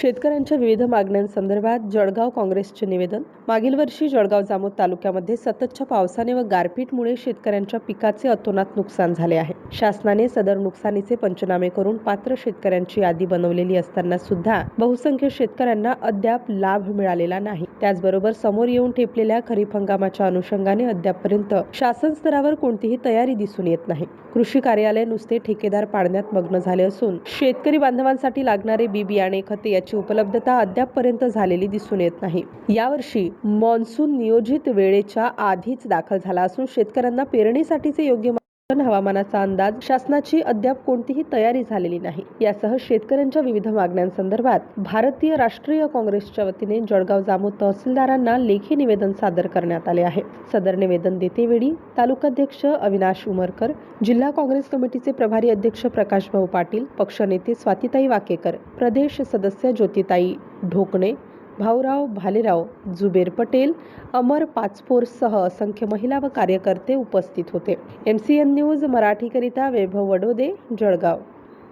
शेतकऱ्यांच्या विविध मागण्यांसंदर्भात जळगाव काँग्रेसचे निवेदन. मागील वर्षी जळगाव जामोद तालुक्यामध्ये सततच्या पावसाने व गारपीटमुळे शेतकऱ्यांच्या पिकाचे अतोनात नुकसान झाले आहे. शासनाने सदर नुकसानीचे पंचनामे करून पात्र शेतकऱ्यांची यादी बनवलेली असताना सुद्धा बहुसंख्य शेतकऱ्यांना अद्याप लाभ मिळालेला नाही. त्याचबरोबर समोर येऊन ठेपलेल्या खरीप हंगामाच्या अनुषंगाने अद्यापपर्यंत शासन स्तरावर कोणतीही तयारी दिसून येत नाही. कृषी कार्यालय नुसते ठेकेदार पाडण्यात मग्न झाले असून शेतकरी बांधवांसाठी लागणारे बी बियाणे खते याची उपलब्धता अद्यापपर्यंत झालेली दिसून येत नाही. यावर्षी मान्सून नियोजित वेळेच्या आधीच दाखल झाला असून शेतकऱ्यांना पेरणीसाठीचे योग्य हवामानाचा अंदाज शासनाची अद्याप कोणतीही तयारी झालेली नाही. यासह शेतकऱ्यांच्या विविध मागण्यांसंदर्भात भारतीय राष्ट्रीय काँग्रेसच्या वतीने जळगाव जामोद तहसीलदारांना लेखी निवेदन सादर करण्यात आले आहे. सदर निवेदन देतेवेळी तालुकाध्यक्ष अविनाश उमरकर जिल्हा काँग्रेस कमिटीचे प्रभारी अध्यक्ष प्रकाश भाऊ पाटील पक्षनेते स्वातीताई वाकेकर प्रदेश सदस्य ज्योतिताई ढोकणे भाऊराव भालेराव जुबेर पटेल अमर पाचपोरसह असंख्य महिला व कार्यकर्ते उपस्थित होते. एम सी एन न्यूज मराठीकरिता वैभव वडोदे जळगाव.